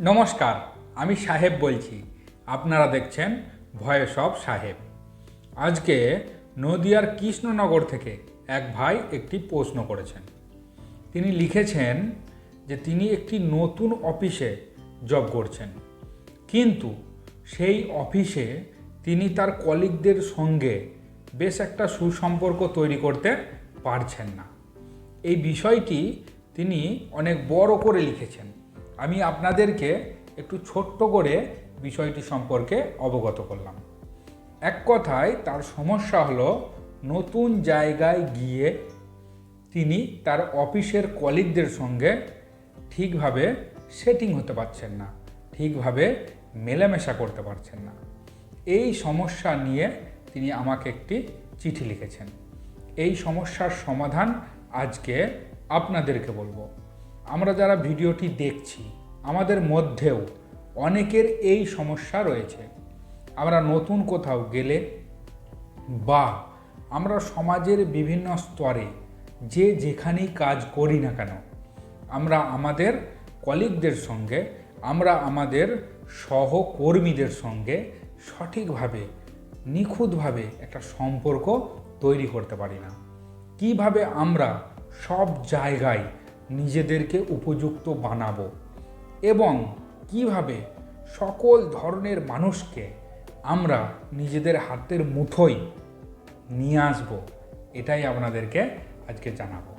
নমস্কার, আমি সাহেব বলছি। আপনারা দেখছেন ভয়েস অফ সাহেব। আজকে নদিয়ার কৃষ্ণনগর থেকে এক ভাই একটি প্রশ্ন করেছেন। তিনি লিখেছেন যে তিনি একটি নতুন অফিসে জব করছেন। কিন্তু সেই অফিসে তিনি তার কলিগদের সঙ্গে বেশ একটা সুসম্পর্ক তৈরি করতে পারছেন না। এই বিষয়টি তিনি অনেক বড় করে লিখেছেন। আমি আপনাদেরকে একটু ছোট্ট করে বিষয়টি সম্পর্কে অবগত করলাম। এক কথায় তার সমস্যা হলো নতুন জায়গায় গিয়ে তিনি তার অফিসের কলিগদের সঙ্গে ঠিকভাবে সেটিং হতে পারছেন না, ঠিকভাবে মেলামেশা করতে পারছেন না। এই সমস্যা নিয়ে তিনি আমাকে একটি চিঠি লিখেছেন। এই সমস্যার সমাধান আজকে আপনাদেরকে বলব। আমরা যারা ভিডিওটি দেখছি, আমাদের মধ্যেও অনেকের এই সমস্যা রয়েছে। আমরা নতুন কোথাও গেলে বা আমরা সমাজের বিভিন্ন স্তরে যে যেখানেই কাজ করি না কেন, আমরা আমাদের কলিগদের সঙ্গে, আমরা আমাদের সহকর্মীদের সঙ্গে সঠিকভাবে, নিখুঁতভাবে একটা সম্পর্ক তৈরি করতে পারি না। কীভাবে আমরা সব জায়গায় নিজেদেরকে উপযুক্ত বানাবো এবং কীভাবে সকল ধরনের মানুষকে আমরা নিজেদের হাতের মুঠোয় নিয়ে আসব, এটাই আপনাদেরকে আজকে জানাব।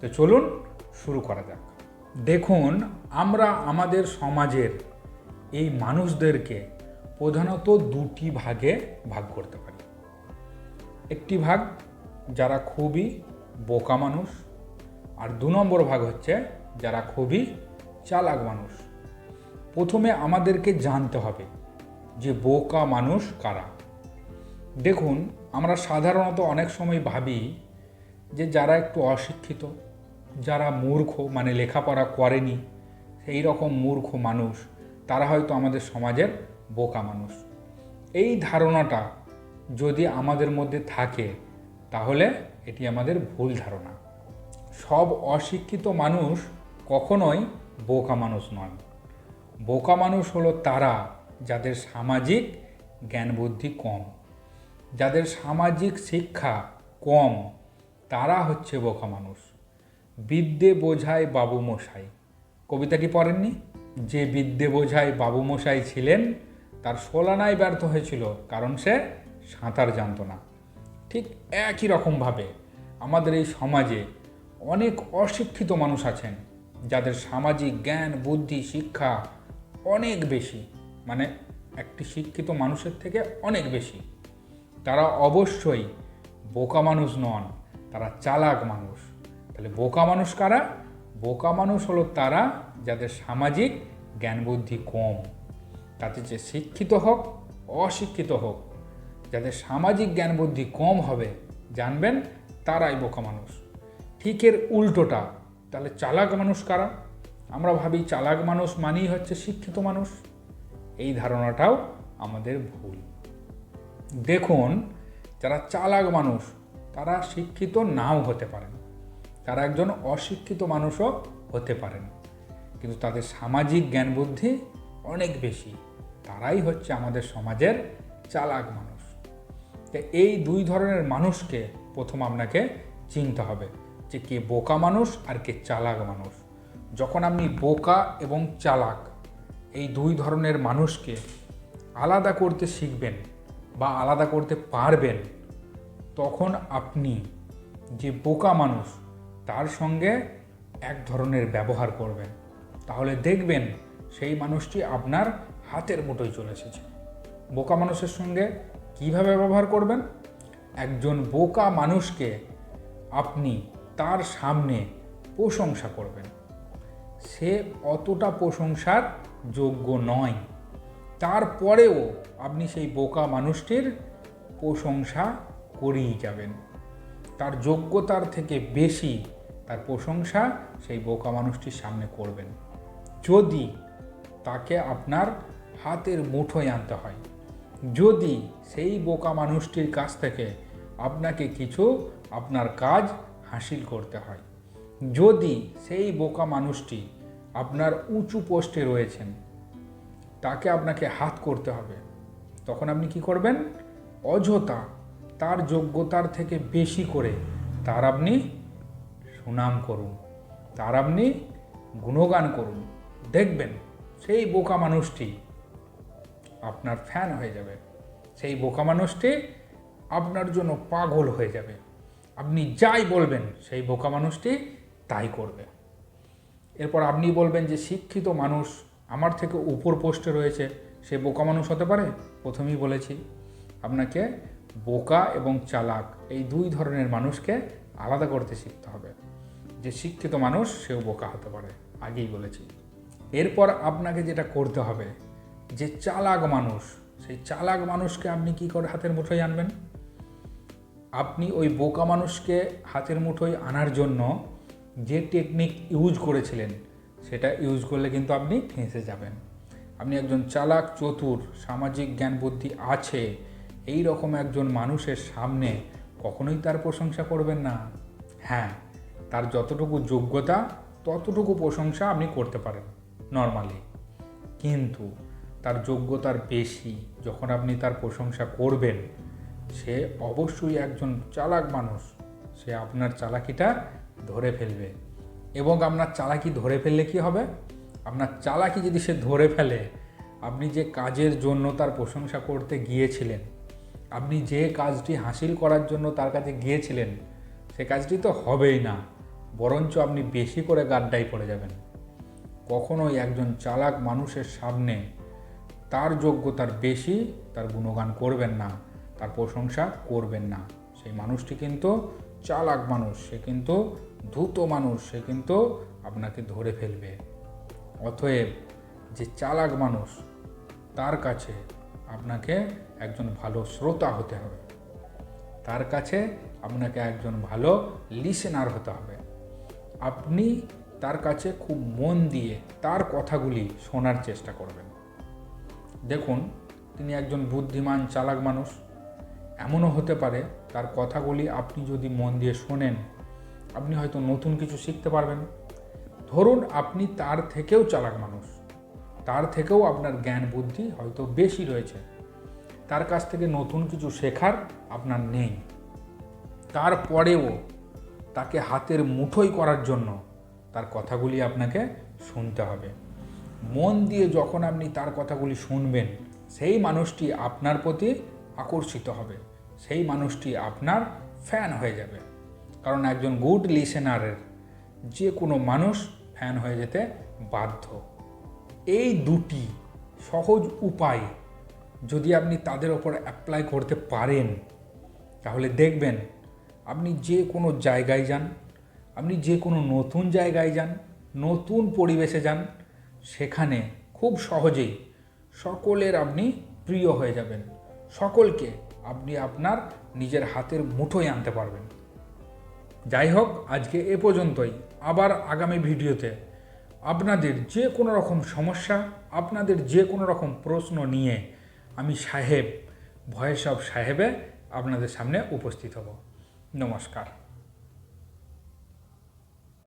তো চলুন শুরু করা যাক। দেখুন, আমরা আমাদের সমাজের এই মানুষদেরকে প্রধানত দুটি ভাগে ভাগ করতে পারি। একটি ভাগ যারা খুবই বোকা মানুষ আর দু নম্বর ভাগ হচ্ছে যারা খুবই চালাক মানুষ। প্রথমে আমাদেরকে জানতে হবে যে বোকা মানুষ কারা। দেখুন, আমরা সাধারণত অনেক সময় ভাবি যে যারা একটু অশিক্ষিত, যারা মূর্খ মানে লেখাপড়া করেনি, সেই রকম মূর্খ মানুষ, তারা হয়তো আমাদের সমাজের বোকা মানুষ। এই ধারণাটা যদি আমাদের মধ্যে থাকে, তাহলে এটি আমাদের ভুল ধারণা। সব অশিক্ষিত মানুষ কখনোই বোকা মানুষ নয় বোকা মানুষ হলো তারা যাদের সামাজিক জ্ঞান বুদ্ধি কম, যাদের সামাজিক শিক্ষা কম, তারা হচ্ছে বোকা মানুষ। বিদ্যে বোঝায় বাবু মশাই। কবিতাটি পড়েননি? যে বিদ্যে বোঝায় বাবু মশাই ছিলেন, তার সোলানায় ব্যর্থ হয়েছিল কারণ সে সাঁতার জানতো না। ঠিক একই রকমভাবে আমাদের এই সমাজে অনেক অশিক্ষিত মানুষ আছেন, যাদের সামাজিক জ্ঞান, বুদ্ধি, শিক্ষা অনেক বেশি মানে একটি শিক্ষিত মানুষের থেকে অনেক বেশি। তারা অবশ্যই বোকা মানুষ নন, তারা চালাক মানুষ। তাহলে বোকা মানুষ কারা? বোকা মানুষ হলো তারা যাদের সামাজিক জ্ঞান, বুদ্ধি কম। তাতে যে শিক্ষিত হোক, অশিক্ষিত হোক, যাদের সামাজিক জ্ঞান, বুদ্ধি কম হবে, জানবেন তারাই বোকা মানুষ। ঠিক এর উল্টোটা। তাহলে চালাক মানুষ কারা? আমরা ভাবি চালাক মানুষ মানেই হচ্ছে শিক্ষিত মানুষ। এই ধারণাটাও আমাদের ভুল। দেখুন, যারা চালাক মানুষ, তারা শিক্ষিত নাও হতে পারেন। তারা একজন অশিক্ষিত মানুষও হতে পারেন। কিন্তু তাদের সামাজিক জ্ঞান বুদ্ধি অনেক বেশি। তারাই হচ্ছে আমাদের সমাজের চালাক মানুষ। তো এই দুই ধরনের মানুষকে প্রথম আপনাকে চিনতে হবে। যে কে বোকা মানুষ আর কে চালাক মানুষ। যখন আপনি বোকা এবং চালাক, এই দুই ধরনের মানুষকে আলাদা করতে শিখবেন বা আলাদা করতে পারবেন, তখন আপনি যে বোকা মানুষ, তার সঙ্গে এক ধরনের ব্যবহার করবেন। তাহলে দেখবেন সেই মানুষটি আপনার হাতের মুঠোয় চলে এসেছে। বোকা মানুষের সঙ্গে কীভাবে ব্যবহার করবেন? একজন বোকা মানুষকে আপনি তার সামনে প্রশংসা করবেন। সে অতটা প্রশংসার যোগ্য নয়। তারপরেও আপনি সেই বোকা মানুষটির প্রশংসা করেই যাবেন। তার যোগ্যতার থেকে বেশি তার প্রশংসা সেই বোকা মানুষটির সামনে করবেন। যদি তাকে আপনার হাতের মুঠোয় আনতে হয়, যদি সেই বোকা মানুষটির কাছ থেকে আপনাকে কিছু আপনার কাজ হাসিল করতে হয়। যদি সেই বোকা মানুষটি আপনার উঁচু পোস্টে রয়েছেন, তাকে আপনাকে হাত করতে হবে। তখন আপনি কি করবেন? অযথা তার যোগ্যতার থেকে বেশি করে তার আপনি সুনাম করুন, তার আপনি গুণগান করুন। দেখবেন সেই বোকা মানুষটি আপনার ফ্যান হয়ে যাবে। সেই বোকা মানুষটি আপনার জন্য পাগল হয়ে যাবে। আপনি যাই বলবেন, সেই বোকা মানুষটি তাই করবে। এরপর আপনি বলবেন যে, শিক্ষিত মানুষ, আমার থেকে উপর পোস্টে রয়েছে, সে বোকা মানুষ হতে পারে? প্রথমেই বলেছি, আপনাকে বোকা এবং চালাক, এই দুই ধরনের মানুষকে আলাদা করতে শিখতে হবে। যে শিক্ষিত মানুষ, সেও বোকা হতে পারে, আগেই বলেছি। এরপর আপনাকে যেটা করতে হবে, যে চালাক মানুষ, সেই চালাক মানুষকে আপনি কি করে হাতের মুঠোয় আনবেন? আপনি ওই বোকা মানুষকে হাতের মুঠোয় আনার জন্য যে টেকনিক ইউজ করেছিলেন, সেটা ইউজ করলে কিন্তু আপনি ফেঁসে যাবেন। আপনি একজন চালাক, চতুর, সামাজিক জ্ঞান বুদ্ধি আছে, এই রকম একজন মানুষের সামনে কখনোই তার প্রশংসা করবেন না। হ্যাঁ তার যতটুকু যোগ্যতা, ততটুকু প্রশংসা আপনি করতে পারেন নর্মালি কিন্তু তার যোগ্যতার বেশি যখন আপনি তার প্রশংসা করবেন সে অবশ্যই একজন চালাক মানুষ। সে আপনার চালাকিটা ধরে ফেলবে। এবং আপনার চালাকি ধরে ফেললে কি হবে? আপনার চালাকি যদি সে ধরে ফেলে, আপনি যে কাজের জন্য তার প্রশংসা করতে গিয়েছিলেন, আপনি যে কাজটি হাসিল করার জন্য তার কাছে গিয়েছিলেন, সে কাজটি তো হবেই না। বরঞ্চ আপনি বেশি করে গাড্ডায় পড়ে যাবেন। কখনোই একজন চালাক মানুষের সামনে তার যোগ্যতার বেশি তার গুণগান করবেন না। তার প্রশংসা করবেন না। সেই মানুষটি কিন্তু চালাক মানুষ, সে কিন্তু ধূত মানুষ, সে কিন্তু আপনাকে ধরে ফেলবে। অতএব যে চালাক মানুষ, তার কাছে আপনাকে একজন ভালো শ্রোতা হতে হবে। তার কাছে আপনাকে একজন ভালো লিসেনার হতে হবে। আপনি তার কাছে খুব মন দিয়ে তার কথাগুলি শোনার চেষ্টা করবেন। দেখুন, তিনি একজন বুদ্ধিমান, চালাক মানুষ। এমনও হতে পারে তার কথাগুলি আপনি যদি মন দিয়ে শোনেন, আপনি হয়তো নতুন কিছু শিখতে পারবেন। ধরুন আপনি তার থেকেও চালাক মানুষ, তার থেকেও আপনার জ্ঞান বুদ্ধি হয়তো বেশি রয়েছে, তার কাছ থেকে নতুন কিছু শেখার আপনার নেই। তারপরেও তাকে হাতের মুঠোই করার জন্য তার কথাগুলি আপনাকে শুনতে হবে। মন দিয়ে যখন আপনি তার কথাগুলি শুনবেন, সেই মানুষটি আপনার প্রতি আকর্ষিত হবে। সেই মানুষটি আপনার ফ্যান হয়ে যাবে। কারণ একজন গুড লিসেনারের যে কোনো মানুষ ফ্যান হয়ে যেতে বাধ্য। এই দুটি সহজ উপায় যদি আপনি তাদের ওপর অ্যাপ্লাই করতে পারেন, তাহলে দেখবেন আপনি যে কোনো জায়গায় যান, আপনি যে কোনো নতুন জায়গায় যান, নতুন পরিবেশে যান, সেখানে খুব সহজেই সকলের আপনি প্রিয় হয়ে যাবেন। সকলকে আপনি আপনার নিজের হাতের মুঠোয় আনতে পারবেন। যাই হোক আজকে এ পর্যন্তই। আবার আগামী ভিডিওতে আপনাদের যে কোনো রকম সমস্যা, আপনাদের যে কোনো রকম প্রশ্ন নিয়ে আমি সাহেব, ভয়েস অফ সাহেবে আপনাদের সামনে উপস্থিত হব। নমস্কার।